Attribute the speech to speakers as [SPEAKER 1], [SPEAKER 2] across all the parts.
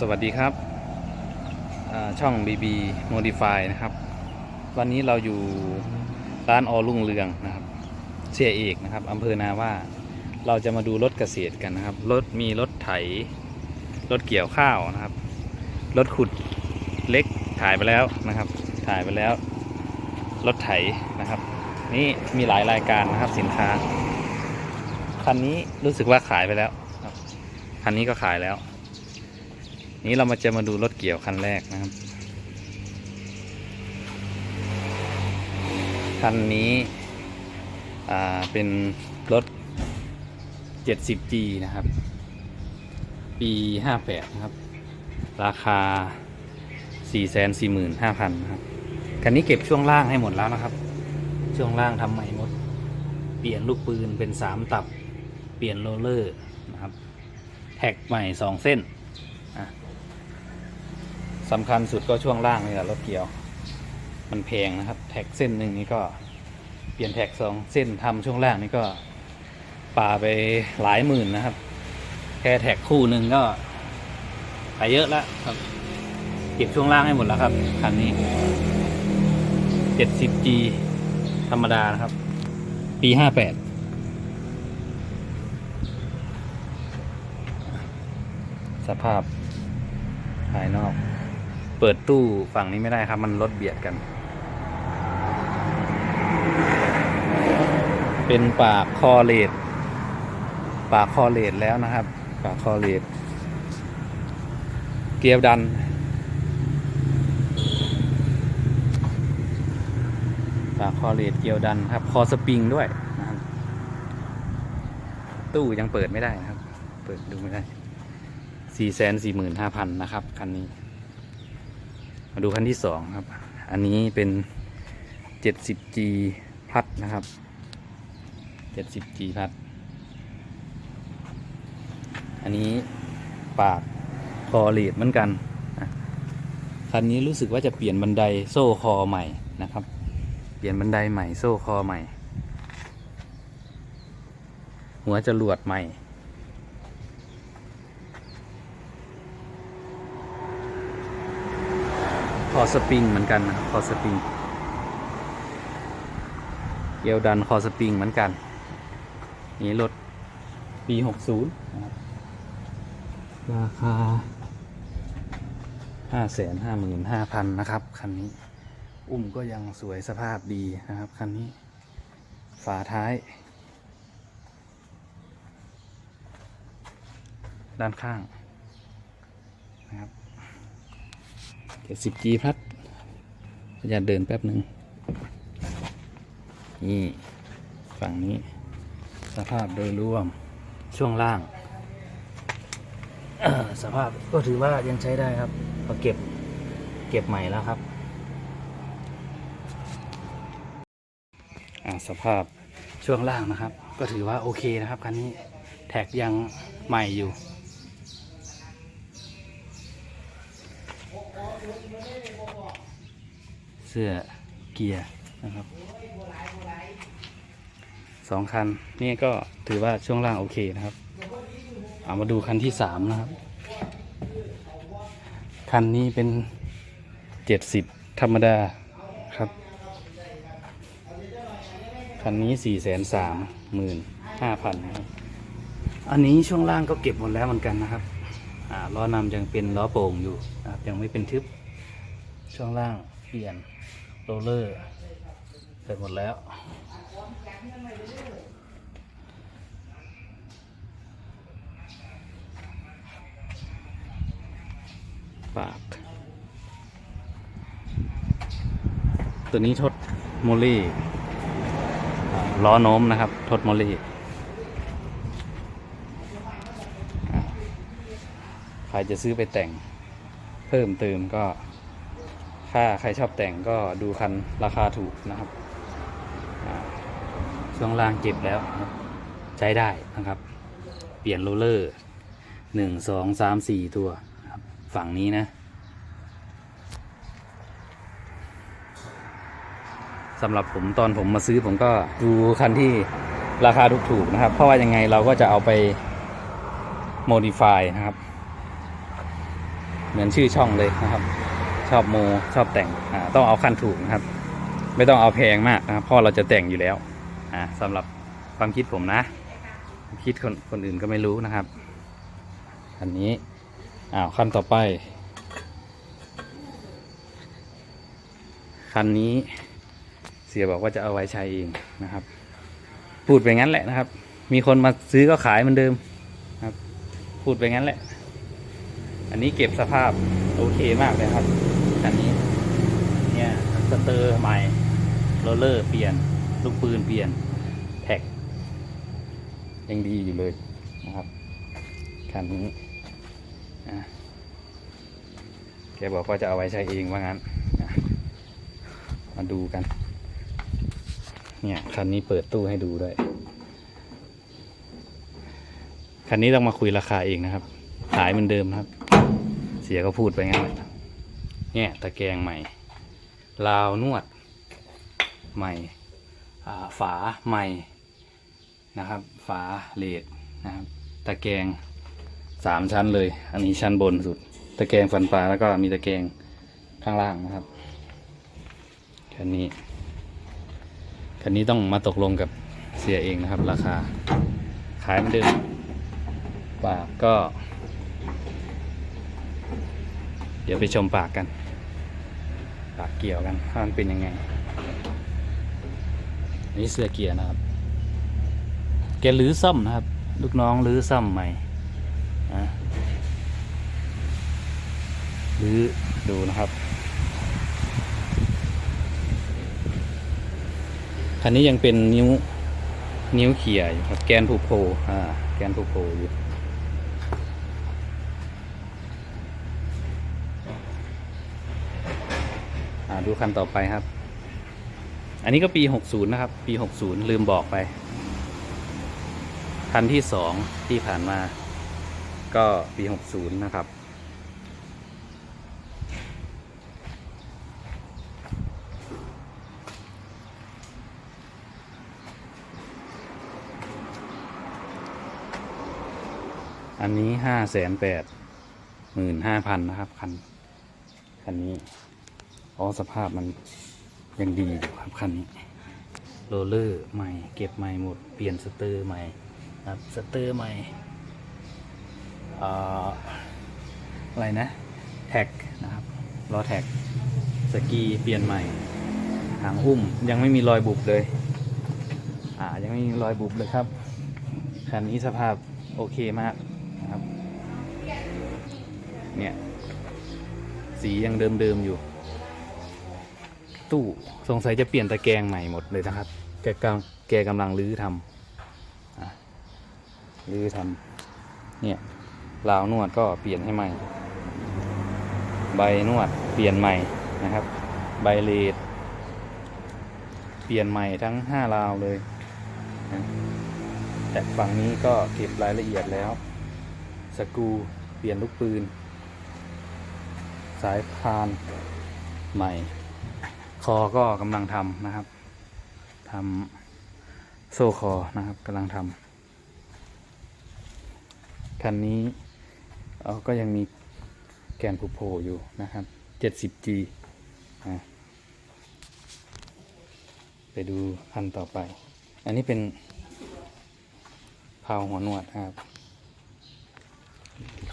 [SPEAKER 1] สวัสดีครับอ่าช่อง BB Modify นะครับ วันนี้เราอยู่ร้านอรุ่งเรืองนะครับ เสียเอกนะครับอำเภอนาว่าเราจะมาดูรถเกษตรกันนะครับ รถมีรถไถ รถเกี่ยวข้าวนะครับ รถขุดเล็กถ่ายไปแล้วนะครับ ถ่ายไปแล้ว รถไถนะครับ นี่มีหลายรายการนะครับสินค้า คันนี้รู้สึกว่าขายไปแล้วคันนี้ก็ขายแล้ว นี้เรามาจะมาดูรถเกี่ยวคันแรกนะครับ คันนี้อ่าเป็นรถ 70G นะครับ ปี 58 นะครับ ราคา 445,000นะครับ คันนี้เก็บช่วงล่างให้หมดแล้วนะครับ ช่วงล่างทำใหม่หมด เปลี่ยนลูกปืนเป็น 3 ตับ เปลี่ยนโรลเลอร์นะครับ แท็กใหม่ 2 เส้น สำคัญสุดก็ช่วงล่างนี่แหละรถเกี่ยว มันแพงนะครับ แท็กเส้นหนึ่งนี่ก็เปลี่ยนแท็กสองเส้นทำช่วงล่างนี่ก็ป่าไปหลายหมื่นนะครับ แค่แท็กคู่หนึ่งก็ไปเยอะแล้วครับ เก็บช่วงล่างให้หมดแล้วครับคันนี้ 70G ธรรมดานะครับ ปี 58สภาพภายนอก เปิดตู้ฝั่งนี้ไม่ได้ครับ มันรถเบียดกัน เป็นปากคอเลดปากคอเลดแล้วนะครับ ปากคอเลดเกียร์ดัน ปากคอเลดเกียวดันครับ คอสปริงด้วยนะครับ ตู้ยังเปิดไม่ได้นะครับ เปิดดูไม่ได้สี่แสนสี่หมื่นห้าพันนะครับ คันนี้ มาดูคันที่สองครับ อันนี้เป็นเจ็ดสิบ G พัดนะครับเจ็ดสิบ G พัด อันนี้ปากคอเลดเหมือนกัน คันนี้รู้สึกว่าจะเปลี่ยนบันไดโซ่คอใหม่นะครับ เปลี่ยนบันไดใหม่โซ่คอใหม่ หัวจรวดใหม่ คอสปริงเหมือนกันนะครับคอสปริง เกียวดันคอสปริงเหมือนกัน นี่รถปี60นะครับราคา555,000นะครับคันนี้ อุ้มก็ยังสวยสภาพดีนะครับคันนี้ ฝาท้าย ด้านข้าง นะครับ เจ็ด สิบจีพัดจะเดินแป๊บหนึ่งนี่ ฝั่งนี้ สภาพโดยรวมช่วงล่าง สภาพก็ถือว่ายังใช้ได้ครับพอเก็บเก็บใหม่แล้วครับอ่าสภาพช่วงล่างนะครับ ก็ถือว่าโอเคนะครับคันนี้แท็กยังใหม่อยู่ เสื้อเกียร์นะครับสองคันนี่ก็ถือว่าช่วงล่างโอเคนะครับเอามาดูคันที่สามนะครับ คันนี้เป็นเจ็ดสิบธรรมดาครับ คันนี้สี่แสนสามหมื่นห้าพันครับ อันนี้ช่วงล่างก็เก็บหมดแล้วเหมือนกันนะครับ ล้อนำยังเป็นล้อโป่งอยู่นะครับยังไม่เป็นทึบช่วงล่างเปลี่ยนโรลเลอร์เสร็จหมดแล้วปาก ตัวนี้ทดโมลี่ล้อโน้มนะครับ ทดโมลี่อ่าใครจะซื้อไปแต่งเพิ่มเติมก็ ถ้าใครชอบแต่งก็ดูคันราคาถูกนะครับช่วงล่างเก็บแล้วใช้ได้นะครับ เปลี่ยนโรลเลอร์หนึ่งสองสามสี่ตัวฝั่งนี้นะสำหรับผมตอนผมมาซื้อผมก็ดูคันที่ราคาถูกๆนะครับ เพราะว่ายังไงเราก็จะเอาไป modify นะครับ เหมือนชื่อช่องเลยนะครับ ชอบโมชอบแต่งต้องเอาคันถูกนะครับ ไม่ต้องเอาแพงมากนะครับเพราะเราจะแต่งอยู่แล้วสำหรับความคิดผมนะ คิดคนคนอื่นก็ไม่รู้นะครับ อันนี้อ้าวคันต่อไป คันนี้เสียบอกว่าจะเอาไว้ใช้เองนะครับ พูดไปงั้นแหละนะครับ มีคนมาซื้อก็ขายเหมือนเดิมครับ พูดไปงั้นแหละ อันนี้เก็บสภาพโอเคมากเลยครับ อันนี้ เนี่ยสเตอร์ใหม่โรลเลอร์เปลี่ยน ลูกปืนเปลี่ยน แท็ก ยังดีอยู่เลยนะครับคันนี้อะแกบอกว่าจะเอาไว้ใช้เองว่างั้น มาดูกัน เนี่ยคันนี้เปิดตู้ให้ดูด้วยคันนี้ต้องมาคุยราคาเองนะครับ ขายเหมือนเดิมครับ สียก็พูดไปงั้นเนี่ยตะแกรงใหม่ ราวนวดใหม่ฝาใหม่นะครับ ฝาเลดนะครับ ตะแกรงสามชั้นเลย อันนี้ชั้นบนสุด ตะแกรงฟันปลาแล้วก็มีตะแกรงข้างล่างนะครับคันนี้คันนี้ต้องมาตกลงกับเสียเองนะครับ ราคา ขายเหมือนเดิมปากก็ เดี๋ยวไปชมปากกัน ปากเกี่ยวกันว่ามันเป็นยังไง นี่เสื้อเกียร์นะครับ แกรื้อซ่อมนะครับ ลูกน้องรื้อซ่อมใหม่นะรื้อดูนะครับ คันนี้ยังเป็นนิ้วนิ้วเขี่ยอยู่ครับแกนผูกโพอ่าแกนผูกโพอยู่ อ่า ดูคันต่อไปครับ อันนี้ก็ปี 60 นะครับ ปี 60 ลืมบอกไป คันที่สองที่ผ่านมา ก็ปี 60 นะครับอันนี้ห้าแสนแปดหมื่นห้าพันนะครับ คัน คันนี้ อ๋อสภาพมันยังดีอยู่ครับคันนี้โรลเลอร์ใหม่เก็บใหม่หมดเปลี่ยนสเตอร์ใหม่นะครับสเตอร์ใหม่ออะไรนะ แท็กนะครับล้อแท็กสกีเปลี่ยนใหม่หางหุ้มยังไม่มีรอยบุบเลย อ่ายังไม่มีรอยบุบเลยครับคันนี้สภาพโอเคมากนะครับเนี่ยสียังเดิมๆอยู่ ตู้ สงสัยจะเปลี่ยนตะแกรงใหม่หมดเลยนะครับ แกกำลังแกกำลังรื้อทำรื้อทำเนี่ยราวนวดก็เปลี่ยนให้ใหม่ ใบนวดเปลี่ยนใหม่นะครับ ใบเลดเปลี่ยนใหม่ทั้งห้าราวเลยนะแต่ฝั่งนี้ก็เก็บรายละเอียดแล้ว สกูเปลี่ยนลูกปืน สายพานใหม่ คอก็กำลังทำนะครับทำโซ่คอนะครับกำลังทำคันนี้เอ่อก็ยังมีแกนผูโผล่อยู่นะครับ 70G นะไปดูคันต่อไป อันนี้เป็นพาวหัวหนวดครับ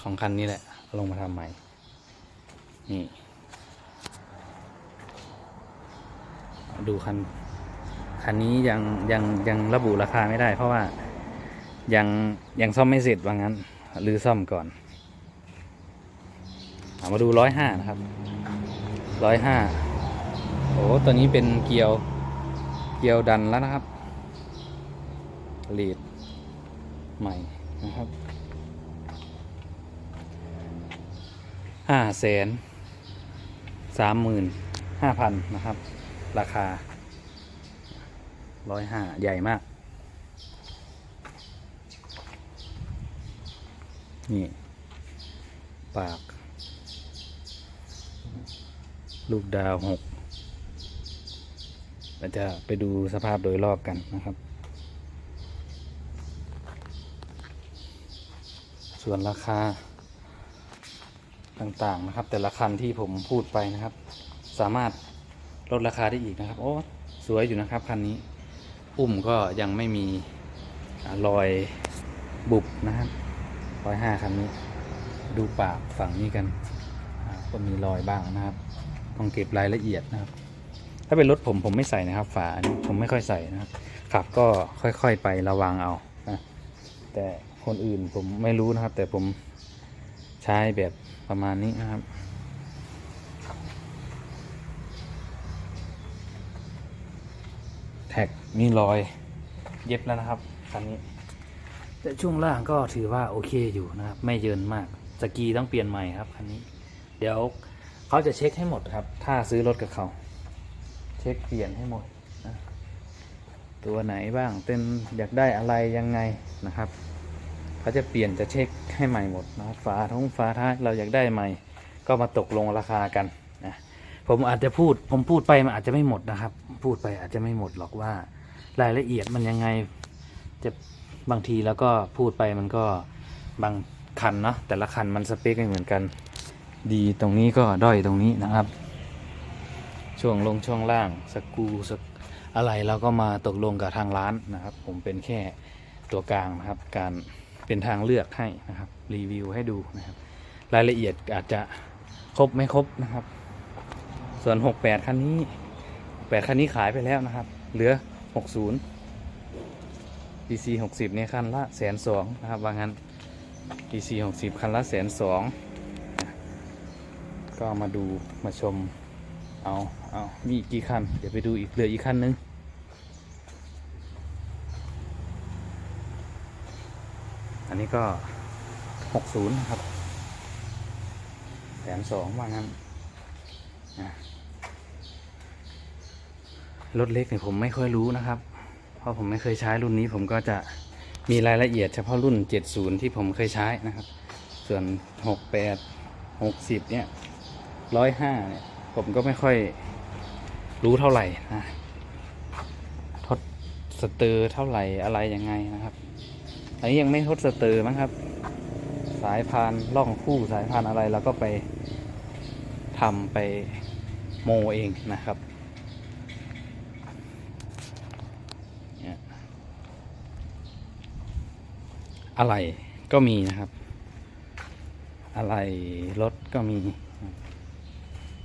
[SPEAKER 1] ของคันนี้แหละ ลงมาทำใหม่ นี่ ดูคันคันนี้ยังยังยังระบุราคาไม่ได้ เพราะว่ายังยังซ่อมไม่เสร็จว่างั้น หรือซ่อมก่อนเอามาดูร้อยห้านะครับร้อยห้าโอ้ตัวนี้เป็นเกียวเกียวดันแล้วนะครับลีดใหม่นะครับห้าแสนสามหมื่นห้าพันนะครับ ราคาร้อยห้าใหญ่มาก นี่ ปาก ลูกดาวหกเราจะไปดูสภาพโดยรอบกันนะครับ ส่วนราคา ต่างๆนะครับ แต่ละคันที่ผมพูดไปนะครับ สามารถ ลดราคาได้อีกนะครับ โอ้สวยอยู่นะครับคันนี้ อุ้มก็ยังไม่มีอรอยบุบนะครับร้อยห้าคันนี้ ดูปากฝั่งนี้กัน ก็มีรอยบ้างนะครับ ต้องเก็บรายละเอียดนะครับ ถ้าเป็นรถผมผมไม่ใส่นะครับ ฝาผมไม่ค่อยใส่นะครับ ขับก็ค่อยๆไประวังเอานะแต่คนอื่นผมไม่รู้นะครับ แต่ผมใช้แบบประมาณนี้นะครับ แท็กมีรอยเย็บแล้วนะครับคันนี้ แต่ช่วงล่างก็ถือว่าโอเคอยู่นะครับ ไม่เยินมากสกีต้องเปลี่ยนใหม่ครับคันนี้ เดี๋ยวเขาจะเช็คให้หมดครับ ถ้าซื้อรถกับเขา เช็คเปลี่ยนให้หมดนะตัวไหนบ้างเต้นอยากได้อะไรยังไงนะครับเขาจะเปลี่ยนจะเช็คให้ใหม่หมดนะฝาท้องฝาท้ายเราอยากได้ใหม่ ก็มาตกลงราคากันนะ ผมอาจจะพูด ผมพูดไปมันอาจจะไม่หมดนะครับ พูดไปอาจจะไม่หมดหรอกว่ารายละเอียดมันยังไง จะบางทีแล้วก็พูดไปมันก็บางคันเนาะแต่ละคันมันสเปคไม่เหมือนกัน ดีตรงนี้ก็ด้อยตรงนี้นะครับ ช่วงลงช่วงล่างสกูสกอะไรเราก็มาตกลงกับทางร้านนะครับ ผมเป็นแค่ตัวกลางนะครับ การเป็นทางเลือกให้นะครับรีวิวให้ดูนะครับ รายละเอียดอาจจะครบไม่ครบนะครับ ส่วน 68 คันนี้ 8 คันนี้ขายไปแล้วนะครับ เหลือ 60 PC 60เนี่ยคันละแสนสองนะครับว่างั้น PC 60 คันละแสนสองก็มาดูมาชม เอาเอามีอีกกี่คัน เดี๋ยวไปดูอีกเหลืออีกคันนึงอันนี้ก็ 60 นะครับแสนสองว่างั้น รถเล็กเนี่ยผมไม่ค่อยรู้นะครับ เพราะผมไม่เคยใช้รุ่นนี้ ผมก็จะมีรายละเอียดเฉพาะรุ่น 70 ที่ผมเคยใช้นะครับ ส่วน 68 60 เนี่ย 105 เนี่ย ผมก็ไม่ค่อยรู้เท่าไหร่นะทดสเตอร์เท่าไหร่อะไรยังไงนะครับ อันนี้ยังไม่ทดสเตอร์มั้งครับ สายพานล่องคู่สายพานอะไรเราก็ไปทำไป โมเองนะครับอะไรก็มีนะครับ อะไรรถก็มี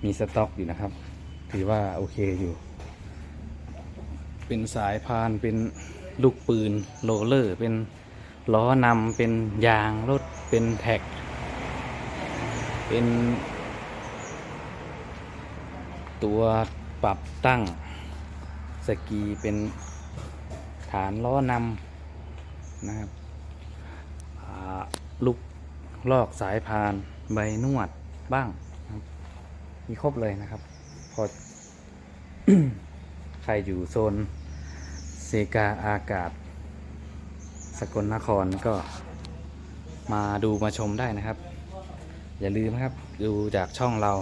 [SPEAKER 1] มีสต็อกอยู่นะครับ ถือว่าโอเคอยู่ เป็นสายพานเป็นลูกปืนโรลเลอร์ เป็นล้อนำเป็นยางรถเป็นแท็ก เป็น ตัวปรับตั้งสกีเป็นฐานล้อนำนะครับลูกลอกสายพานใบนวดบ้าง มีครบเลยนะครับ พอ ใครอยู่โซนเซกาอากาศ สกลนครก็มาดูมาชมได้นะครับ อย่าลืมนะครับ ดูจากช่องเรา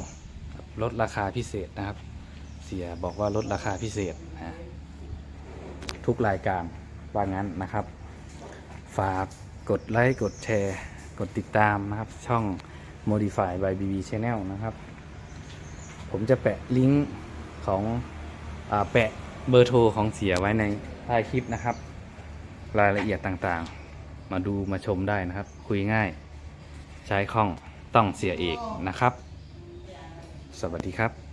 [SPEAKER 1] ลดราคาพิเศษนะครับ เสียบอกว่าลดราคาพิเศษนะทุกรายการว่างั้นนะครับ ฝากกดไลค์กดแชร์ กดติดตามนะครับ ช่อง Modify by BB Channel นะครับ ผมจะแปะลิงก์ของอแปะเบอร์โทรของเสียไว้ในใต้คลิปนะครับ รายละเอียดต่างๆ มาดูมาชมได้นะครับ คุยง่าย ใช้คล่องต้องเสียเอกนะครับ สวัสดีครับ